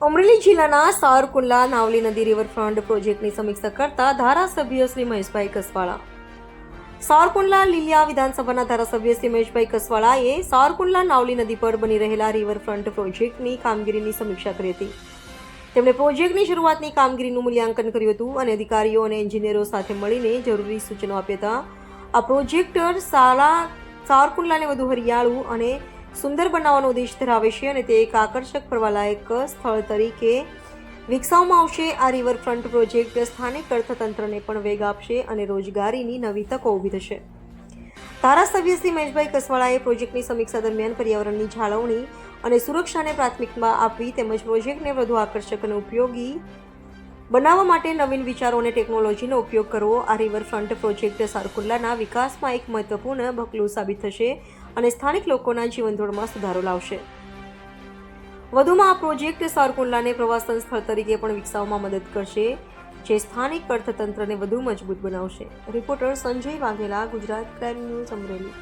અમરેલી જિલ્લાના સારકુંડલા, નાવલી નદી રિવરફ્રન્ટ પ્રોજેક્ટની સમીક્ષા કરતા ધારાસભ્ય શ્રી મહેશભાઈ કસવાળા. સારકુંડલા લીલિયા વિધાનસભાના ધારાસભ્ય શ્રી મહેશભાઈ કસવાળાએ સારકુંડલા, નાવલી નદી પર બની રહેલા રિવરફ્રન્ટ પ્રોજેક્ટની કામગીરીની સમીક્ષા કરી હતી. તેમણે પ્રોજેક્ટની શરૂઆતની કામગીરીનું મૂલ્યાંકન કર્યું હતું અને અધિકારીઓ અને એન્જિનિયરો સાથે મળીને જરૂરી સૂચનો આપ્યા હતા. આ પ્રોજેક્ટર સારા સારકુંડલાને વધુ હરિયાળું અને સુંદર બનાવવાનો ઉદ્દેશ ધરાવે છે અને તે એક આકર્ષક ફરવાલાયક સ્થળ તરીકે વિકસાવવામાં આવશે. આ રિવરફ્રન્ટ પ્રોજેક્ટ સ્થાનિક અર્થતંત્રને પણ વેગ આપશે અને રોજગારીની નવી તકો ઊભી થશે. ધારાસભ્ય શ્રી મહેશભાઈ કસવાળાએ પ્રોજેક્ટની સમીક્ષા દરમિયાન પર્યાવરણની જાળવણી અને સુરક્ષાને પ્રાથમિકતા આપવી તેમજ પ્રોજેક્ટને વધુ આકર્ષક અને ઉપયોગી બનાવવા માટે નવીન વિચારો અને ટેકનોલોજીનો ઉપયોગ કરવો આ રિવરફ્રન્ટ પ્રોજેક્ટ સારકુલ્લાના વિકાસમાં એક મહત્વપૂર્ણ ભકલું સાબિત થશે. અને સ્થાનિક લોકોના જીવનધોરણમાં સુધારો લાવશે. વધુમાં આ પ્રોજેક્ટ સારકુંડલાને પ્રવાસન સ્થળ તરીકે પણ વિકસાવવામાં મદદ કરશે, જે સ્થાનિક અર્થતંત્રને વધુ મજબૂત બનાવશે. Reporter Sanjay Vaghela, Gujarat crime news Amreli.